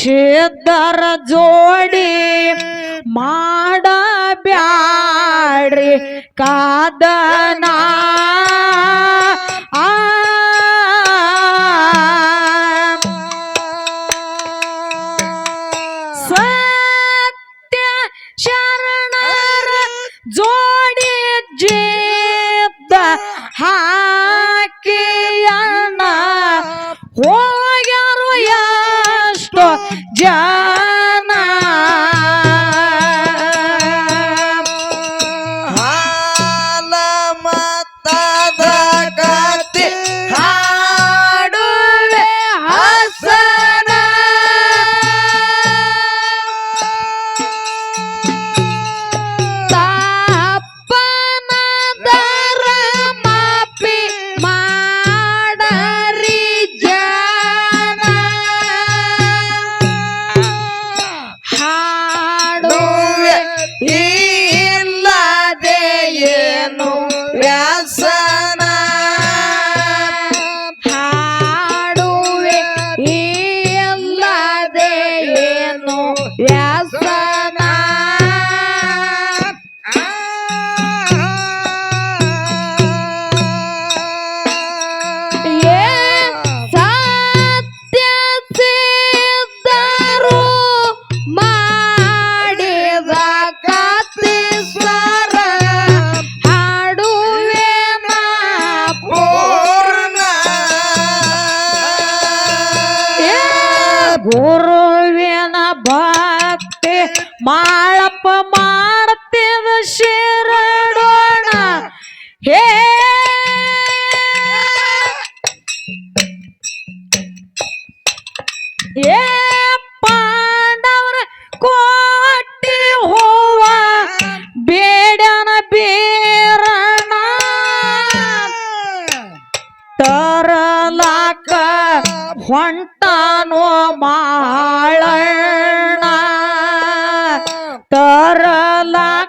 ಛೇದರ ಜೋಡಿ ಮಾಡ ಮಾಡಬ್ಯಾಡ್ರಿ ಕಾದನಾ ಗುರುವಿನ ಭಕ್ತಿ ಮಾಡಪ್ಪ ಮಾಡ್ತೇವ ಶಿರಡೋಣ ಹೇ ಏ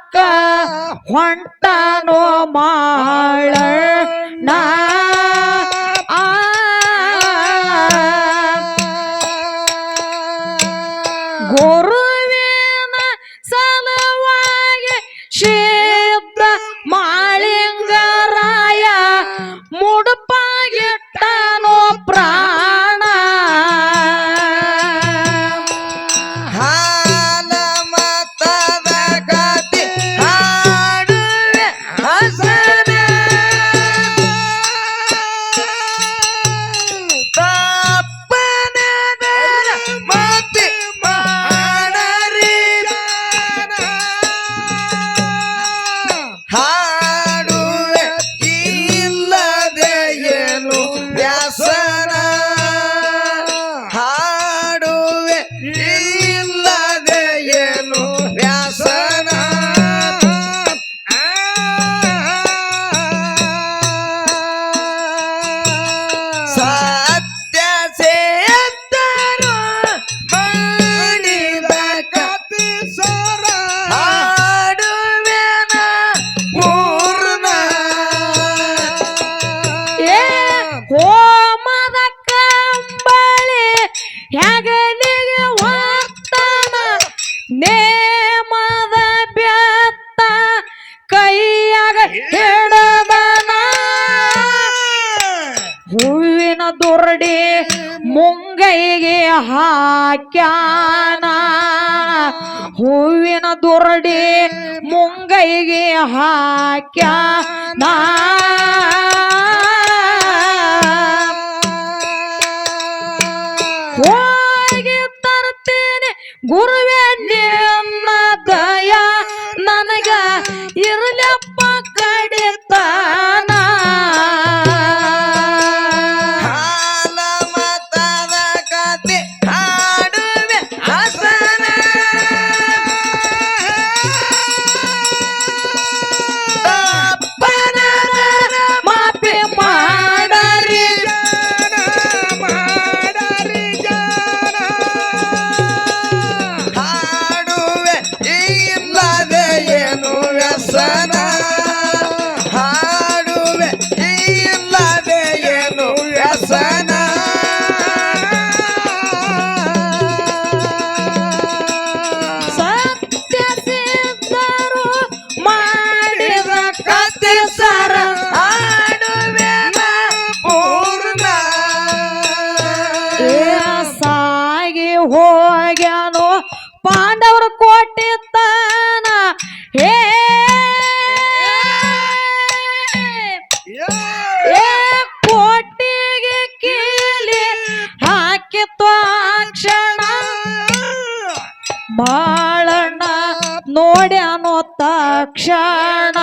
ಮಕ್ಕ ಹೊಂಟನೋ ಮಾಳ ಗೋರು ನೇಮದ ಬೆತ್ತ ಕೈಯಾಗ ಹಿಡದನ. ಹೂವಿನ ದುರ್ಡಿ ಮುಂಗೈಗೆ ಹಾಕ್ಯಾನ. ಹೂವಿನ ದುರ್ಡಿ ಮುಂಗೈಗೆ ಹಾಕ್ಯಾನ. ಗುರುವೇ ಹೋಗ್ಯಾನೋ? ಪಾಂಡವರು ಕೊಟ್ಟಿದ್ದಾನ ಹೇ! ಕೋಟಿಗೆ ಕೀಲಿ ಹಾಕಿತ್ತು ಅಕ್ಷಣ ಮಾಳಣ್ಣ ಕ್ಷಣಾ ತಕ್ಷಣ.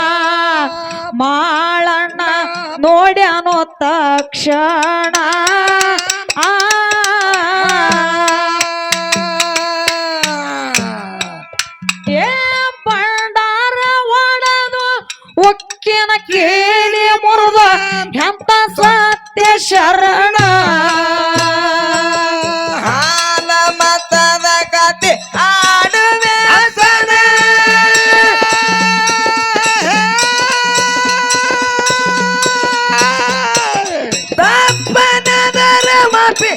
ಮಾಳಣ್ಣ ನೋಡ್ಯಾನೋ ತಕ್ಷಣ. ಆ மாப்பி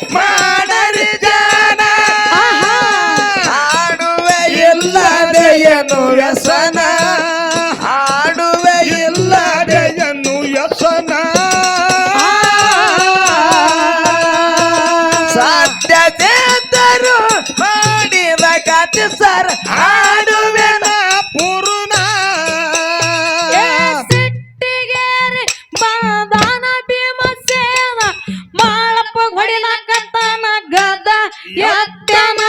ಮಾಡಿನ ಕಟ್ಟನ ಗದ ಯತ್ಯನ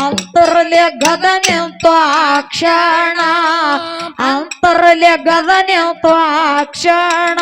ಅಂತರಲೆ ಗದ ನಿಂತು ಅಕ್ಷಣ ಅಂತರಲೆ ಗದ ನಿಂತು ಅಕ್ಷಣ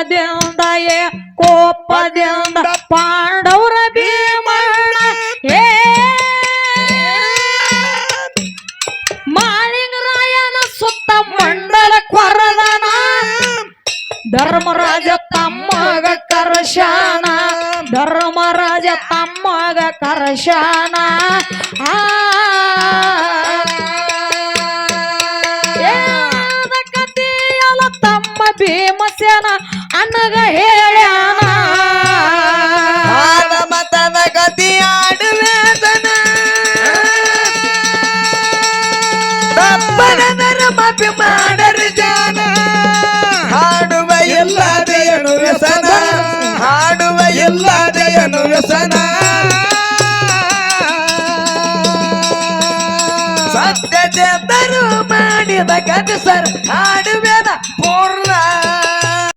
ಕೋಪದಿಂದ ಕೋಪದಿಂದ ಪಾಂಡವರ ಭೀಮಣ್ಣ. ಏ ಮಾಳಿಂಗರಾಯನ ಸುತ್ತ ಮಂಡಲ ಕೊರದನ ಧರ್ಮರಾಜ ತಮ್ಮಗ ಕರ್ಶಾನ ಧರ್ಮರಾಜ ತಮ್ಮಗ ಕರ್ಶಾನ. ಆ the cancer. I